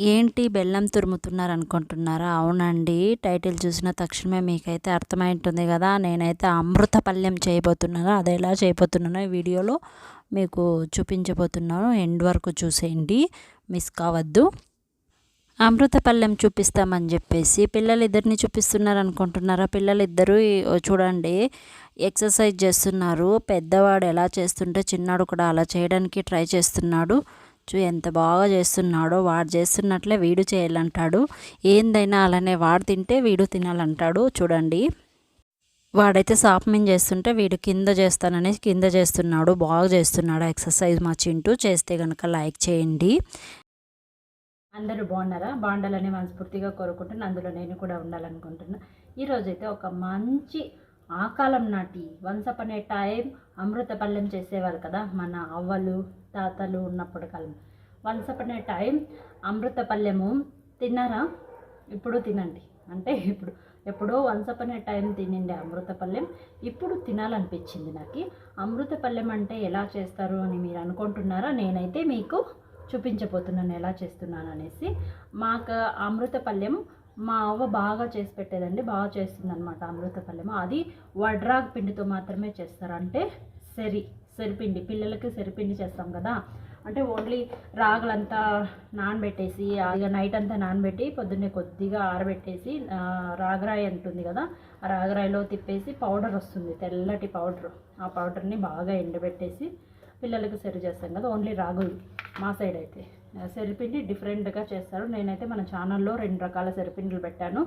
ఏంటి బెల్లం తురుముతున్నారు అనుకుంటున్నారా అవునండి. టైటిల్ చూసిన తక్షణమే మీకైతే అర్థమై ఉంటుంది కదా నేనైతే అమృత పల్లెం చేయబోతున్నాను. అది ఎలా చేయబోతున్నానో ఈ వీడియోలో మీకు చూపించబోతున్నాను. ఎండ్ వరకు చూసేయండి. మిస్ కావద్దు. అమృత పల్లెం చూపిస్తామని చెప్పేసి పిల్లలిద్దరిని చూపిస్తున్నారు అనుకుంటున్నారా పిల్లలు చూడండి. ఎక్సర్సైజ్ చేస్తున్నారు. పెద్దవాడు ఎలా చేస్తుంటే చిన్నాడు కూడా అలా చేయడానికి ట్రై చేస్తున్నాడు. చూ ఎంత బాగా చేస్తున్నాడో వాడు చేస్తున్నట్లే వీడు చేయాలంటాడు. ఏందైనా అలానే వాడు తింటే వీడు తినాలంటాడు. చూడండి. వాడైతే సాప్మిన్ చేస్తుంటే వీడు కింద చేస్తానని కింద చేస్తున్నాడు బాగా చేస్తున్నాడు. ఎక్సర్సైజ్ మా చింటూ చేస్తే కనుక లైక్ చేయండి. అందరూ బాగున్నారా? బాగుండాలని మనస్ఫూర్తిగా కోరుకుంటున్నాను అందులో నేను కూడా ఉండాలనుకుంటున్నా. ఈరోజైతే ఒక మంచి ఆ కాలం నాటి వన్స్ అప్ ఏ టైం అమృత పల్లెం చేసేవారు కదా మన అవ్వలు తాతలు ఉన్నప్పుడు కాలం. వన్స్ అప్ ఏ టైం అమృత పల్లెము తిన్నారా? ఇప్పుడు తినండి. అంటే ఇప్పుడు ఎప్పుడో వన్స్ అప్ ఏ టైం తినండి అమృత పల్లెం ఇప్పుడు తినాలనిపించింది నాకు. అమృత పల్లెం అంటే ఎలా చేస్తారు అని మీరు అనుకుంటున్నారా? నేనైతే మీకు చూపించబోతున్నాను ఎలా చేస్తున్నాను అనేసి. మాకు అమృతపల్లెం మా అవ్వ బాగా చేసి పెట్టేదండి. బాగా చేస్తుందనమాట అమృతపల్లెం. అది వడ్రాగ్ పిండితో మాత్రమే చేస్తారు. అంటే సరి. సెరిపిండి పిల్లలకి సెరిపిండి చేస్తాం కదా. అంటే ఓన్లీ రాగులంతా నానబెట్టేసి ఇక నైట్ అంతా నానబెట్టి పొద్దున్నే కొద్దిగా ఆరబెట్టేసి రాగరాయి అంటుంది కదా ఆ రాగరాయిలో తిప్పేసి పౌడర్ వస్తుంది తెల్లటి పౌడర్ ఆ పౌడర్ని బాగా ఎండబెట్టేసి పిల్లలకు సరి చేస్తాం కదా ఓన్లీ రాగులు మా సైడ్ అయితే. సెరిపిండి డిఫరెంట్గా చేస్తారు. నేనైతే మన ఛానల్లో రెండు రకాల సెరిపిండిలు పెట్టాను.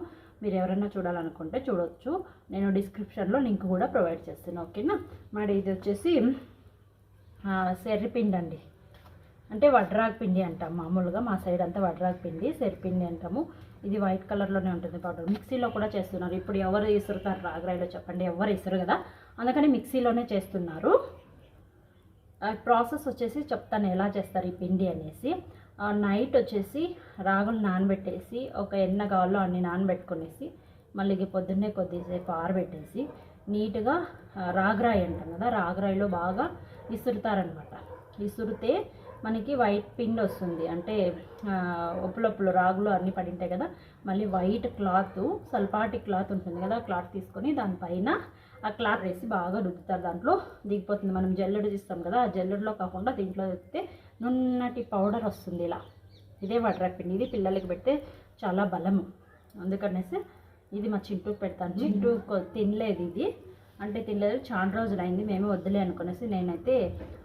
మీరు ఎవరైనా చూడాలనుకుంటే చూడొచ్చు. నేను డిస్క్రిప్షన్లో లింక్ కూడా ప్రొవైడ్ చేస్తాను ఓకేనా? మరి ఇది వచ్చేసి సెర్రిపిండి అండి అంటే వడ్రాగ్ పిండి అంటాం మామూలుగా. మా సైడ్ అంతా వడ్రాగ్ పిండి శరిపిండి అంటాము. ఇది వైట్ కలర్లోనే ఉంటుంది పౌడర్. మిక్సీలో కూడా చేస్తున్నారు. ఇప్పుడు ఎవరు ఇసురుతారు? రాగరాయిలో చెప్పండి. ఎవరు ఇసురు కదా? అందుకని మిక్సీలోనే చేస్తున్నారు. ప్రాసెస్ వచ్చేసి చెప్తాను ఎలా చేస్తారు ఈ పిండి అనేసి. నైట్ వచ్చేసి రాగులు నానబెట్టేసి ఒక ఎన్న కావాలో అన్ని నానబెట్టుకునేసి మళ్ళీ పొద్దున్నే కొద్దిసేపు ఆరబెట్టేసి నీట్గా రాగరాయి అంటాం కదా? రాగరాయిలో బాగా విసురుతారనమాట. విసురితే మనకి వైట్ పిండి వస్తుంది. అంటే ఒప్పులొప్పులు రాగులు అన్నీ పడింటాయి కదా మళ్ళీ వైట్ క్లాత్ సల్పాటి క్లాత్ ఉంటుంది కదా ఆ క్లాత్ తీసుకొని దానిపైన ఆ క్లాత్ వేసి బాగా రుద్దుతారు దాంట్లో దిగిపోతుంది. మనం జల్లెడు తీస్తాం కదా ఆ జల్లుడులో కాకుండా దీంట్లో తెస్తే నున్నటి పౌడర్ వస్తుంది ఇలా. ఇదే వడ్రాక్ పిండి. ఇది పిల్లలకి పెడితే చాలా బలము. అందుకనేసి ఇది మా చింటూకి పెడతాను. చింటూ తినలేదు ఇది. అంటే తినలేదు చాలా రోజులు అయింది మేము వద్దులే అనుకునేసి నేనైతే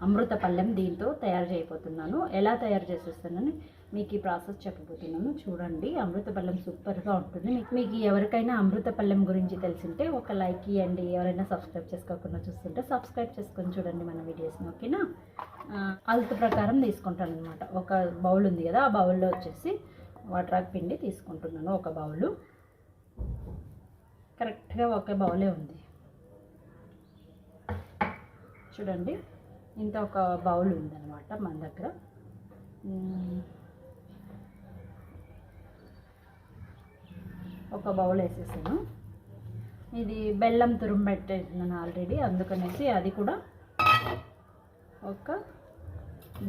అమృత పళ్ళెం దీంతో తయారు చేయబోతున్నాను. ఎలా తయారు చేసేస్తానని మీకు ఈ ప్రాసెస్ చెప్పబోతున్నాను. చూడండి అమృత పళ్ళెం సూపర్గా ఉంటుంది. మీకు మీకు ఎవరికైనా అమృత పళ్ళెం గురించి తెలిసింటే ఒక లైక్ ఇవ్వండి ఎవరైనా సబ్స్క్రైబ్ చేసుకోకుండా చూస్తుంటే సబ్స్క్రైబ్ చేసుకొని చూడండి మన వీడియోస్ని ఓకేనా? ఆ, అలత ప్రకారం తీసుకుంటాను అనమాట ఒక బౌల్ ఉంది కదా ఆ బౌల్లో వచ్చేసి వాటరాక్ పిండి తీసుకుంటున్నాను ఒక బౌలు. కరెక్ట్గా ఒక బౌలే ఉంది. చూడండి. ఇంత ఒక బౌల్ ఉందన్నమాట మన దగ్గర. ఒక బౌల్ వేసేసాను. ఇది బెల్లం తురుము పెట్టేసినాను ఆల్రెడీ అందుకనేసి అది కూడా ఒక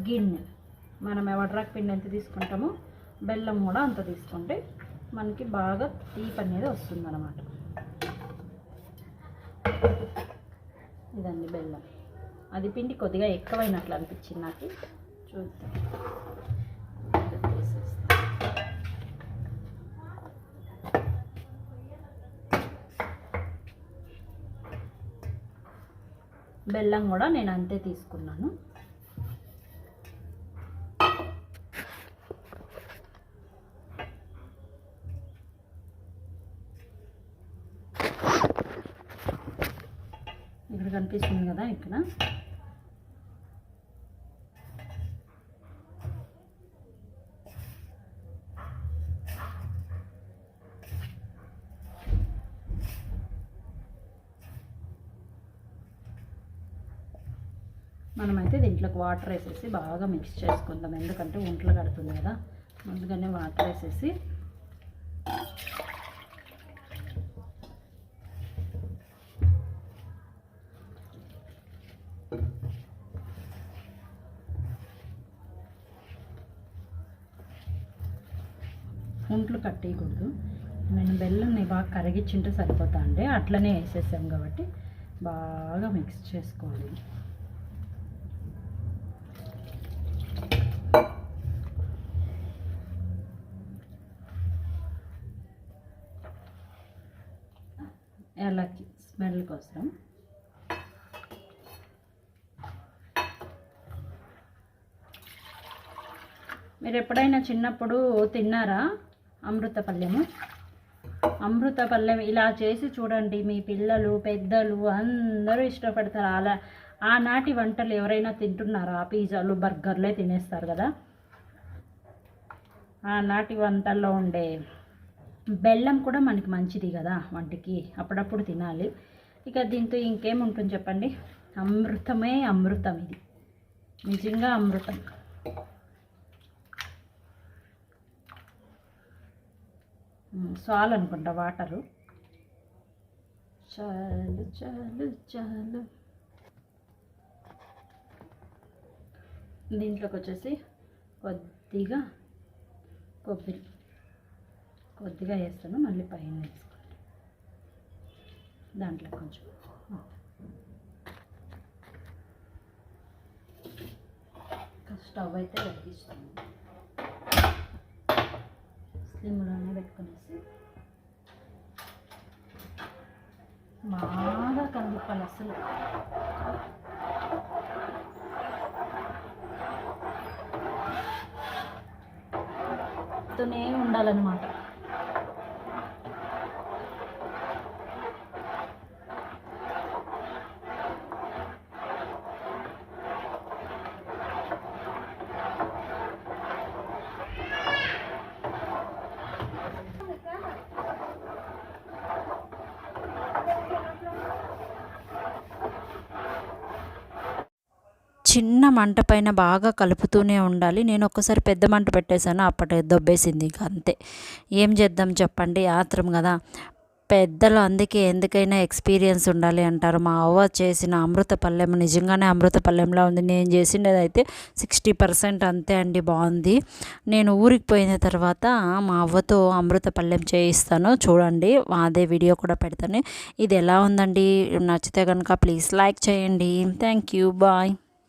గిన్నె. మనం ఎవడ్రాక్ పిండి ఎంత తీసుకుంటామో బెల్లం కూడా అంత తీసుకుంటే మనకి బాగా తీపి అనేది వస్తుందన్నమాట. ఇదండి బెల్లం. అది పిండి కొద్దిగా ఎక్కువైనట్లు అనిపించింది నాకు. చూద్దాం. బెల్లం కూడా నేను అంతే తీసుకున్నాను. ఇక్కడ కనిపిస్తుంది కదా ఇక్కడ. మనమైతే దీంట్లోకి వాటర్ వేసేసి బాగా మిక్స్ చేసుకుందాం. ఎందుకంటే ఒంట్లో కడుతుంది కదా. ముందుగానే వాటర్ వేసేసి ఉంట్లు కట్టేయకూడదు. నేను బెల్లంని బాగా కరిగించుంటే సరిపోతా అండి అట్లనే వేసేసాం కాబట్టి బాగా మిక్స్ చేసుకోవాలి. యాలకి స్మెల్ కోసం. మీరు ఎప్పుడైనా చిన్నప్పుడు తిన్నారా అమృతపల్లెము? అమృతపల్లెం ఇలా చేసి చూడండి మీ పిల్లలు పెద్దలు అందరూ ఇష్టపడతారు. అలా ఆనాటి వంటలు ఎవరైనా తింటున్నారా? పిజ్జాలు బర్గర్లే తినేస్తారు కదా. ఆనాటి వంటల్లో ఉండే బెల్లం కూడా మనకి మంచిది కదా వంటికి అప్పుడప్పుడు తినాలి. ఇక దీంతో ఇంకేముంటుంది చెప్పండి? అమృతమే అమృతం ఇది. నిజంగా అమృతం. సాల్ అనుకుంటా వాటరు. చాలు చాలు చాలు. దీంట్లోకి వచ్చేసి కొద్దిగా కొబ్బరి. కొద్దిగా వేస్తాను మళ్ళీ పైన వేసుకోండి దాంట్లో కొంచెం స్టవ్ అయితే వెలిగిస్తాను. స్లిమ్లోనే పెట్టుకునేసి బాగా కందిపాలి అసలు ఉండాలన్నమాట. చిన్న మంట పైన బాగా కలుపుతూనే ఉండాలి. నేను ఒక్కసారి పెద్ద మంట పెట్టేశాను అప్పటి దొబ్బేసింది ఇక అంతే. ఏం చేద్దాం చెప్పండి ఆత్రం కదా. పెద్దలు అందుకే ఎందుకైనా ఎక్స్పీరియన్స్ ఉండాలి అంటారు. మా అవ్వ చేసిన అమృత పల్లెం నిజంగానే అమృత పల్లెంలా ఉంది. నేను చేసినది అయితే సిక్స్టీ పర్సెంట్ అంతే అండి బాగుంది. నేను ఊరికి పోయిన తర్వాత మా అవ్వతో అమృత పల్లెం చేయిస్తాను. చూడండి అదే వీడియో కూడా పెడతాను. ఇది ఎలా ఉందండి? నచ్చితే కనుక ప్లీజ్ లైక్ చేయండి. Thank you bye.